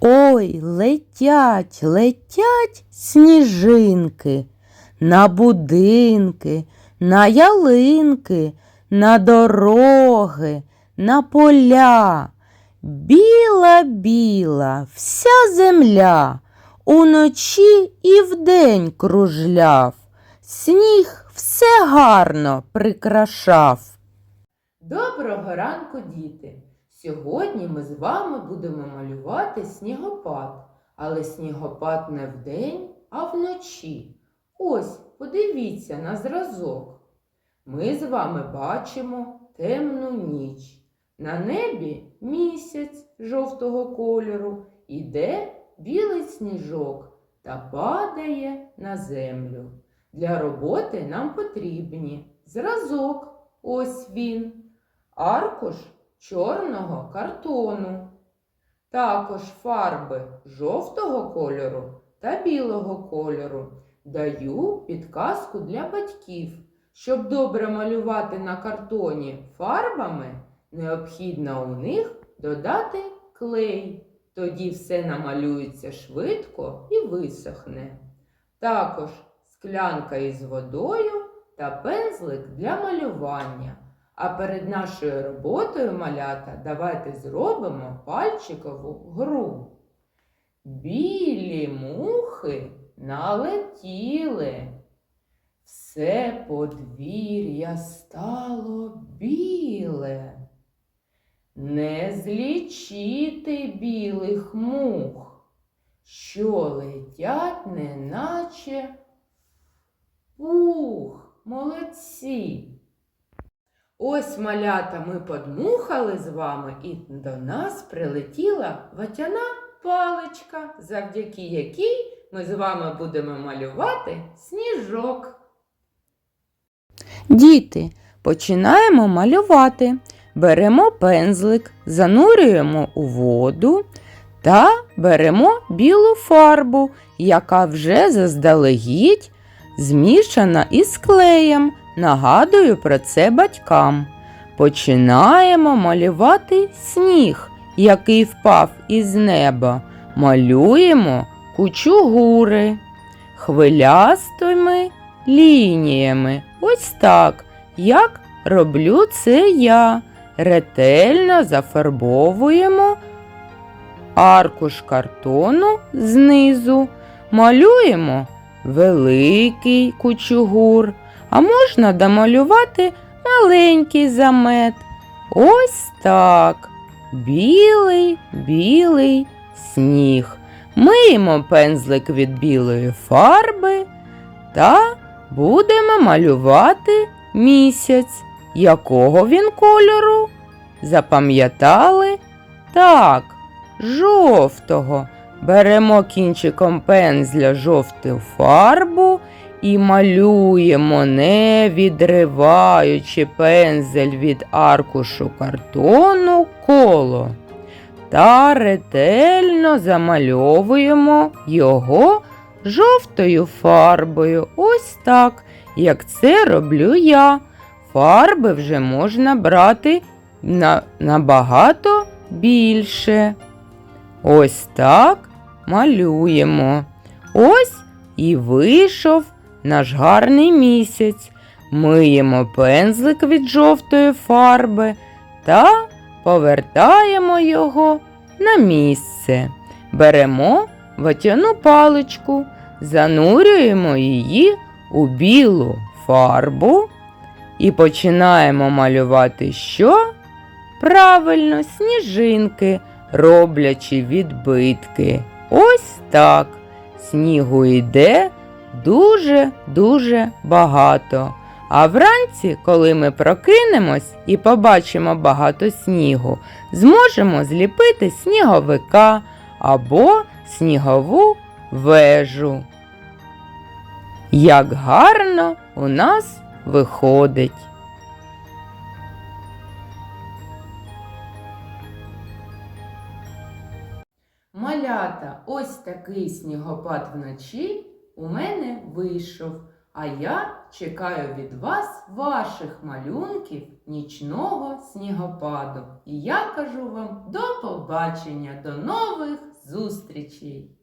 Ой, летять, летять сніжинки на будинки, на ялинки, на дороги, на поля. Біла, біла, вся земля уночі і вдень кружляв, сніг все гарно прикрашав. Доброго ранку, діти! Сьогодні ми з вами будемо малювати снігопад, але снігопад не вдень, а вночі. Ось, подивіться на зразок. Ми з вами бачимо темну ніч. На небі місяць жовтого кольору, іде білий сніжок та падає на землю. Для роботи нам потрібні зразок, ось він, аркуш чорного картону, також фарби жовтого кольору та білого кольору. Даю підказку для батьків. Щоб добре малювати на картоні фарбами, необхідно у них додати клей. Тоді все намалюється швидко і висохне. Також склянка із водою та пензлик для малювання. А перед нашою роботою малята давайте зробимо пальчикову гру. Білі мухи налетіли. Все подвір'я стало біле. Не злічити білих мух, що летять, неначе пух, молодці. Ось малята ми подмухали з вами, і до нас прилетіла ватяна паличка, завдяки якій ми з вами будемо малювати сніжок. Діти, починаємо малювати. Беремо пензлик, занурюємо у воду та беремо білу фарбу, яка вже заздалегідь змішана із клеєм. Нагадую про це батькам. Починаємо малювати сніг, який впав із неба. Малюємо кучугури хвилястими лініями. Ось так, як роблю це я. Ретельно зафарбовуємо аркуш картону знизу, малюємо великий кучугур, а можна домалювати маленький замет. Ось так. Білий, білий сніг. Миємо пензлик від білої фарби та будемо малювати місяць. Якого він кольору? Запам'ятали? Так, жовтого. Беремо кінчиком пензля жовту фарбу і малюємо, не відриваючи пензель від аркушу картону коло. Та ретельно замальовуємо його жовтою фарбою. Ось так, як це роблю я. Фарби вже можна брати на, набагато більше. Ось так малюємо. Ось і вийшов наш гарний місяць. Миємо пензлик від жовтої фарби та повертаємо його на місце. Беремо ватяну паличку, занурюємо її у білу фарбу і починаємо малювати що? Правильно, сніжинки, роблячи відбитки. Ось так. Снігу йде дуже-дуже багато. А вранці, коли ми прокинемось і побачимо багато снігу, зможемо зліпити сніговика або снігову вежу. Як гарно у нас виходить. Малята, ось такий снігопад вночі у мене вийшов. А я чекаю від вас ваших малюнків нічного снігопаду. І я кажу вам до побачення, до нових зустрічей!